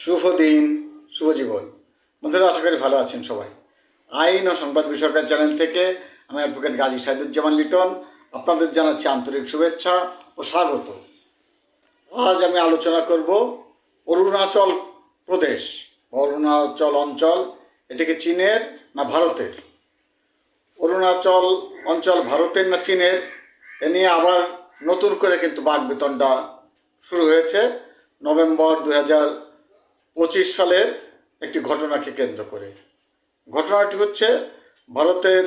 শুভ দিন, শুভ জীবন। বন্ধুরা, আশা করি ভালো আছেন সবাই। আইন ও সংবাদ বিষয়কের চ্যানেল থেকে আমি অ্যাডভোকেট গাজী সাইদুজ্জামান লিটন, আপনাদের জানাচ্ছি আন্তরিক শুভেচ্ছা ও স্বাগত। আজ আমি আলোচনা করব অরুণাচল প্রদেশ, অরুণাচল অঞ্চল এটাকে চীনের না ভারতের? অরুণাচল অঞ্চল ভারতের না চীনের? এ নিয়ে আবার নতুন করে কিন্তু বাঘ বেতনটা শুরু হয়েছে। নভেম্বর দু হাজার পঁচিশ সালের একটি ঘটনাকে কেন্দ্র করে। ঘটনাটি হচ্ছে ভারতের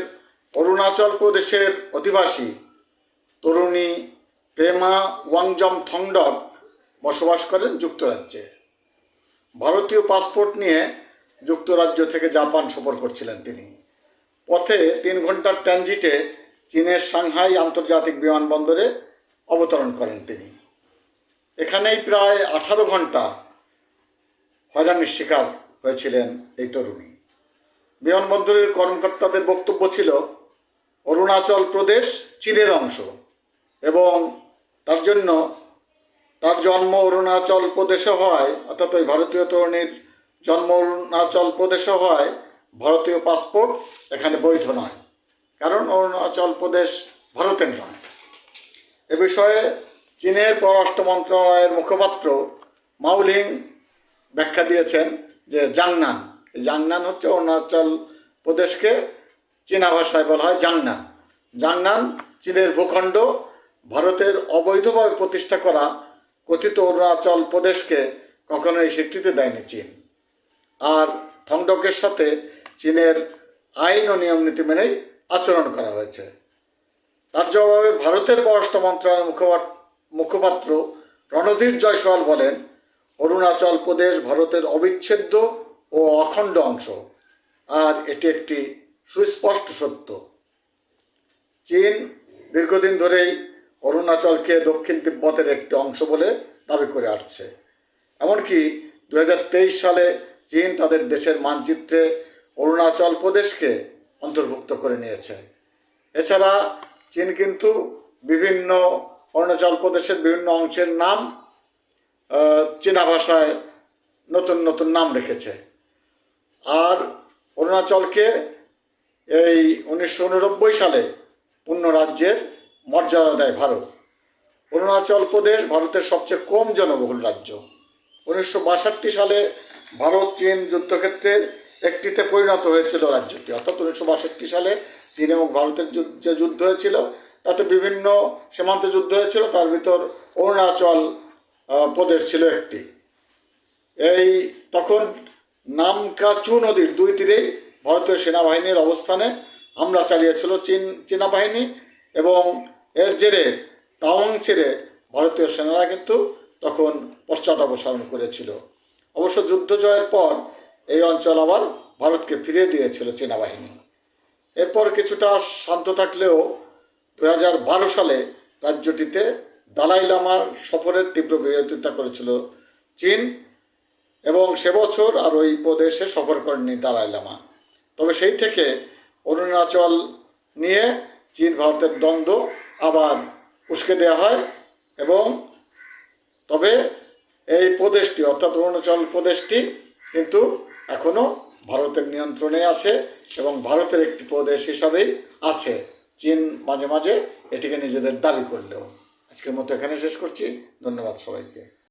অরুণাচল প্রদেশের অধিবাসী তরুণী প্রেমা ওয়াংজম থংডক বসবাস করেন যুক্তরাজ্যে। ভারতীয় পাসপোর্ট নিয়ে যুক্তরাজ্য থেকে জাপান সফর করছিলেন তিনি। পথে তিন ঘণ্টার ট্রানজিটে চীনের সাংহাই আন্তর্জাতিক বিমানবন্দরে অবতরণ করেন তিনি। এখানেই প্রায় আঠারো ঘণ্টা হয়রানির শিকার হয়েছিলেন এই তরুণী। বিমানবন্দরের কর্মকর্তাদের বক্তব্য ছিল, অরুণাচল প্রদেশ চীনের অংশ এবং তার জন্য তার জন্ম অরুণাচল প্রদেশে হয়, অর্থাৎ ওই ভারতীয় তরুণীর জন্ম অরুণাচল প্রদেশে হয়, ভারতীয় পাসপোর্ট এখানে বৈধ নয়। কারণ অরুণাচল প্রদেশ ভারতের নয়। এ বিষয়ে চীনের পররাষ্ট্র মন্ত্রণালয়ের মুখপাত্র মাউলিং ব্যাখ্যা দিয়েছেন যে জাংনান জাংনান হচ্ছে অরুণাচল প্রদেশকে চীনা ভাষায় বলা হয় জাংনান জাংনান চীনের ভূখণ্ড, ভারতের অবৈধভাবে প্রতিষ্ঠা করা কথিত অরুণাচল প্রদেশকে কখনোই স্বীকৃতি দেয়নি চীন। আর থংডকের সাথে চীনের আইন ও নিয়ম নীতি মেনেই আচরণ করা হয়েছে। তার জবাবে ভারতের পররাষ্ট্র মন্ত্রণালয়ের মুখপাত্র মুখপাত্র রণধীর জয়সওয়াল বলেন অরুণাচল প্রদেশ ভারতের অবিচ্ছেদ্য ও অখণ্ড অংশ। আর এটি একটি সুস্পষ্ট সত্য। চীন দীর্ঘদিন ধরেই অরুণাচলকে দক্ষিণ তিব্বতের একটি অংশ বলে দাবি করে আসছে। এমনকি দু হাজার তেইশ সালে চীন তাদের দেশের মানচিত্রে অরুণাচল প্রদেশকে অন্তর্ভুক্ত করে নিয়েছে। এছাড়া চীন কিন্তু বিভিন্ন অরুণাচল প্রদেশের বিভিন্ন অংশের নাম চীনা ভাষায় নতুন নতুন নাম রেখেছে। আর অরুণাচলকে এই উনিশশো উননব্বই সালে পূর্ণ রাজ্যের মর্যাদা দেয় ভারত। অরুণাচল প্রদেশ ভারতের সবচেয়ে কম জনবহুল রাজ্য। উনিশশো বাষট্টি সালে ভারত চীন যুদ্ধক্ষেত্রের একটিতে পরিণত হয়েছিল রাজ্যটি। অর্থাৎ উনিশশো বাষট্টি সালে চীন এবং ভারতের যে যুদ্ধ হয়েছিল, তাতে বিভিন্ন সীমান্ত যুদ্ধ হয়েছিল। তার ভিতর অরুণাচল প্রদেশ ছিল একটি। এই তখন নামকাচু নদীর দুই তীরেই ভারতীয় সেনাবাহিনীর অবস্থানে হামলা চালিয়েছিল চীন, চীনা বাহিনী এবং এর জেরে তাওয়াং ছেড়ে ভারতীয় সেনারা কিন্তু তখন পশ্চাৎ অপসারণ করেছিল। অবশ্য যুদ্ধ জয়ের পর এই অঞ্চল আবার ভারতকে ফিরিয়ে দিয়েছিল চীনা বাহিনী। এরপর কিছুটা শান্ত থাকলেও দু সালে রাজ্যটিতে দালাই লামার সফরের তীব্র বিরোধিতা করেছিল চীন, এবং সে বছর আর ওই প্রদেশে সফর করেননি দালাই লামা তবে সেই থেকে অরুণাচল নিয়ে চীন, ভারতের দ্বন্দ্ব আবার উস্কে দেওয়া হয়, এবং তবে এই প্রদেশটি, অর্থাৎ অরুণাচল প্রদেশটি কিন্তু এখনও ভারতের নিয়ন্ত্রণে আছে এবং ভারতের একটি প্রদেশ হিসাবেই আছে। চীন মাঝে মাঝে এটিকে নিজেদের দাবি করলেও। আজকের মতো এখানে শেষ করছি। ধন্যবাদ সবাইকে।